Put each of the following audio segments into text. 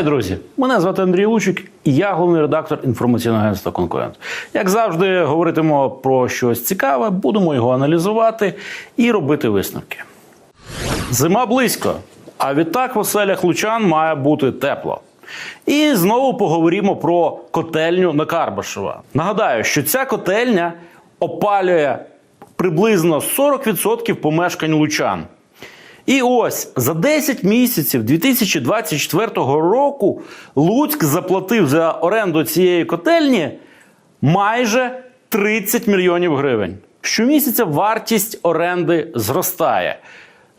Вітаю, друзі! Мене звати Андрій Лучик, і я головний редактор інформаційного агентства Конкурент. Як завжди, говоритимо про щось цікаве, будемо його аналізувати і робити висновки. Зима близько, а відтак в оселях лучан має бути тепло. І знову поговоримо про котельню на Карбашева. Нагадаю, що ця котельня опалює приблизно 40% помешкань лучан. І ось за 10 місяців 2024 року Луцьк заплатив за оренду цієї котельні майже 30 мільйонів гривень. Щомісяця вартість оренди зростає.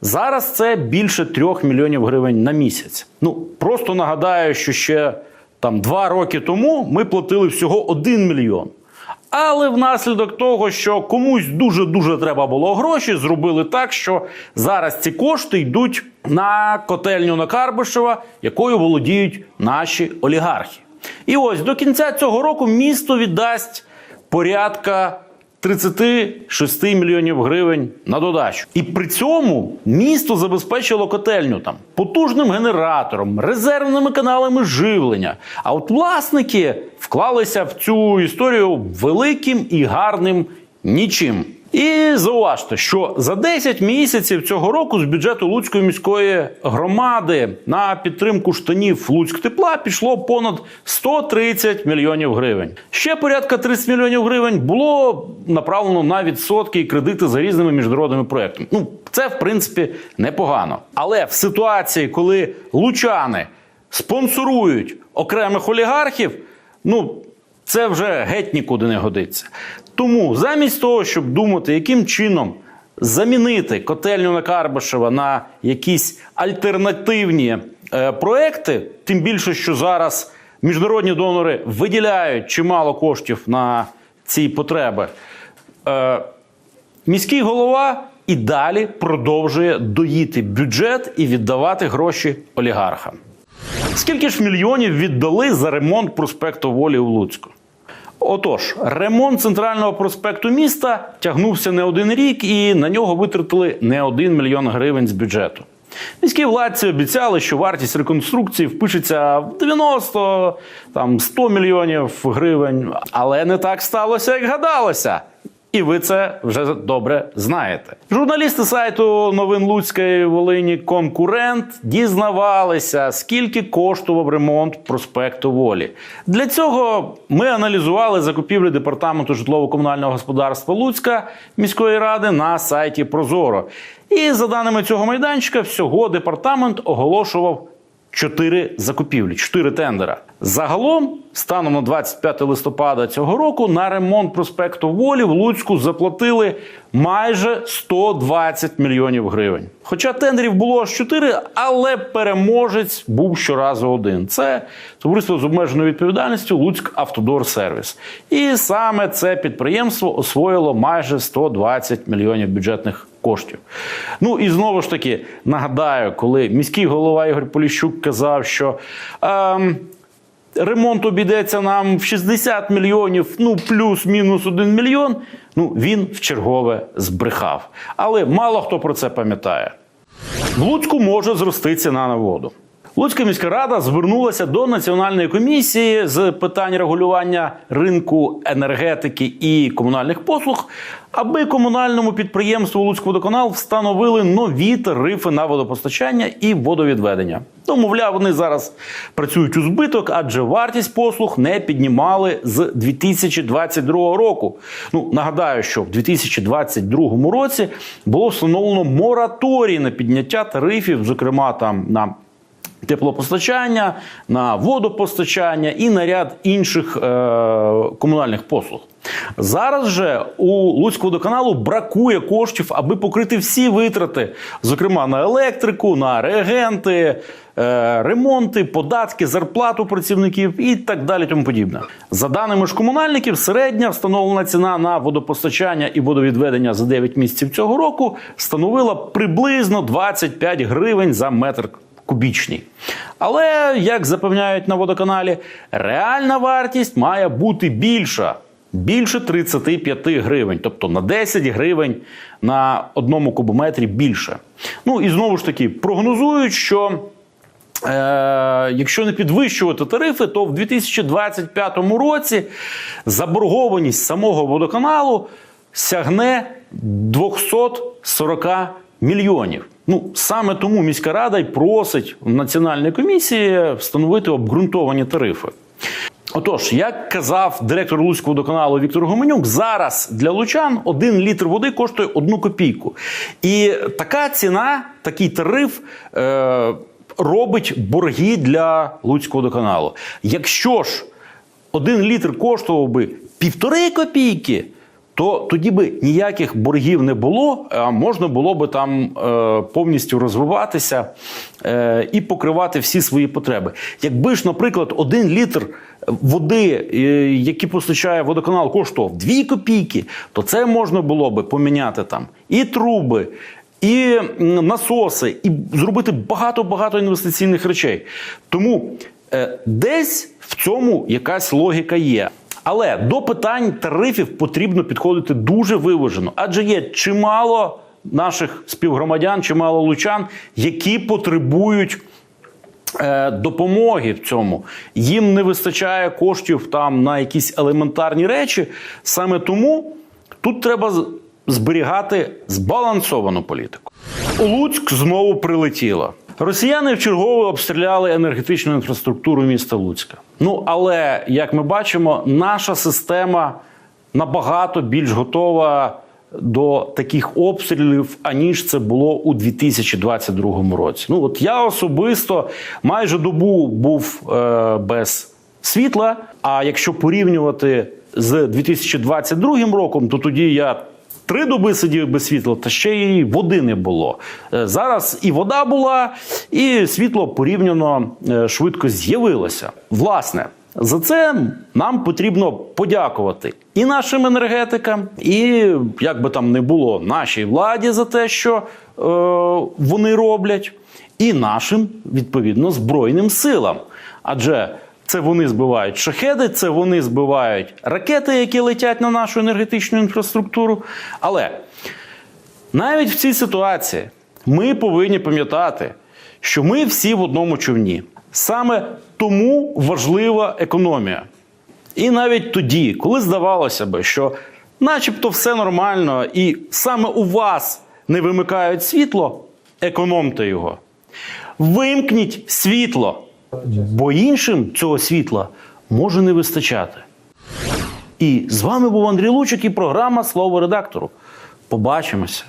Зараз це більше 3 мільйонів гривень на місяць. Ну просто нагадаю, що ще там два роки тому ми платили всього 1 мільйон. Але внаслідок того, що комусь дуже дуже треба було гроші, зробили так, що зараз ці кошти йдуть на котельню на Карбишева, якою володіють наші олігархи. І ось до кінця цього року місто віддасть порядка 36 мільйонів гривень на додачу. І при цьому місто забезпечило котельню там потужним генератором, резервними каналами живлення. А от власники вклалися в цю історію великим і гарним нічим. І зауважте, що за 10 місяців цього року з бюджету Луцької міської громади на підтримку штанів Луцьк тепла пішло понад 130 мільйонів гривень. Ще порядка 30 мільйонів гривень було направлено на відсотки і кредити за різними міжнародними проектами. Ну це в принципі непогано. Але в ситуації, коли лучани спонсорують окремих олігархів, ну це вже геть нікуди не годиться. Тому замість того, щоб думати, яким чином замінити котельню на Карбашева на якісь альтернативні е, проекти, тим більше, що зараз міжнародні донори виділяють чимало коштів на ці потреби. Е, міський голова і далі продовжує доїти бюджет і віддавати гроші олігархам. Скільки ж мільйонів віддали за ремонт проспекту Волі у Луцьку? Отож, ремонт центрального проспекту міста тягнувся не один рік, і на нього витратили не один мільйон гривень з бюджету. Міські владці обіцяли, що вартість реконструкції впишеться в 90 там 100 мільйонів гривень, але не так сталося, як гадалося. І ви це вже добре знаєте. Журналісти сайту новин Луцької Волині Конкурент дізнавалися, скільки коштував ремонт проспекту Волі. Для цього ми аналізували закупівлі департаменту житлово-комунального господарства Луцька міської ради на сайті Прозоро. І за даними цього майданчика, всього департамент оголошував чотири закупівлі, чотири тендера. Загалом, станом на 25 листопада цього року, на ремонт проспекту Волі в Луцьку заплатили майже 120 мільйонів гривень. Хоча тендерів було аж 4, але переможець був щоразу один. Це товариство з обмеженою відповідальністю Луцьк Автодор Сервіс. І саме це підприємство освоїло майже 120 мільйонів бюджетних коштів. Ну і знову ж таки нагадаю, коли міський голова Ігор Поліщук казав, що. Ем, Ремонт обійдеться нам в 60 мільйонів, ну плюс-мінус 1 мільйон. Ну він в чергове збрехав. Але мало хто про це пам'ятає. В Луцьку може зрости ціна на воду. Луцька міська рада звернулася до національної комісії з питань регулювання ринку енергетики і комунальних послуг, аби комунальному підприємству Луцькводоканал встановили нові тарифи на водопостачання і водовідведення. Ну, мовляв, вони зараз працюють у збиток, адже вартість послуг не піднімали з 2022 року. Ну нагадаю, що в 2022 році було встановлено мораторій на підняття тарифів, зокрема там на теплопостачання, на водопостачання і на ряд інших е, комунальних послуг. Зараз же у Луцькводоканалу бракує коштів, аби покрити всі витрати, зокрема на електрику, на реагенти, е, ремонти, податки, зарплату працівників і так далі. Тому подібне. За даними ж комунальників, середня встановлена ціна на водопостачання і водовідведення за 9 місяців цього року становила приблизно 25 гривень за метр кубічний. Але, як запевняють на водоканалі, реальна вартість має бути більша. Більше 35 гривень, тобто на 10 гривень на одному кубометрі більше. Ну і знову ж таки прогнозують, що Е, якщо не підвищувати тарифи, то в 2025 році заборгованість самого водоканалу сягне 240 мільйонів. Ну саме тому міська рада й просить національної комісії встановити обґрунтовані тарифи. Отож, як казав директор Луцького водоканалу Віктор Гоменюк, зараз для лучан один літр води коштує одну копійку. І така ціна, такий тариф. Е- Робить борги для Луцького водоканалу. Якщо ж один літр коштував би півтори копійки, то тоді би ніяких боргів не було, а можна було би там е, повністю розвиватися е, і покривати всі свої потреби. Якби ж, наприклад, один літр води, е, який постачає водоканал, коштував 2 копійки, то це можна було би поміняти там і труби. І насоси, і зробити багато-багато інвестиційних речей. Тому е, десь в цьому якась логіка є. Але до питань тарифів потрібно підходити дуже виважено, адже є чимало наших співгромадян, чимало лучан, які потребують. е, Допомоги в цьому їм не вистачає коштів там на якісь елементарні речі. Саме тому тут треба зберігати збалансовану політику. Луцьк знову прилетіло. Росіяни вчергово обстріляли енергетичну інфраструктуру міста Луцька. Ну але як ми бачимо, наша система набагато більш готова до таких обстрілів, аніж це було у 2022 році. Ну от я особисто майже добу був е, без світла. А якщо порівнювати з 2022 роком, то тоді я три доби сидів без світла, та ще й води не було. Е, Зараз і вода була, і світло порівняно е, швидко з'явилося. Власне. За це нам потрібно подякувати і нашим енергетикам, і як би там не було нашій владі за те, що е, вони роблять, і нашим відповідно збройним силам. Адже це вони збивають шахеди, це вони збивають ракети, які летять на нашу енергетичну інфраструктуру. Але навіть в цій ситуації ми повинні пам'ятати, що ми всі в одному човні. Саме тому важлива економія. І навіть тоді, коли здавалося би, що начебто все нормально, і саме у вас не вимикають світло, економте його. Вимкніть світло, бо іншим цього світла може не вистачати. І з вами був Андрій Лучик і програма Слово редактору. Побачимося.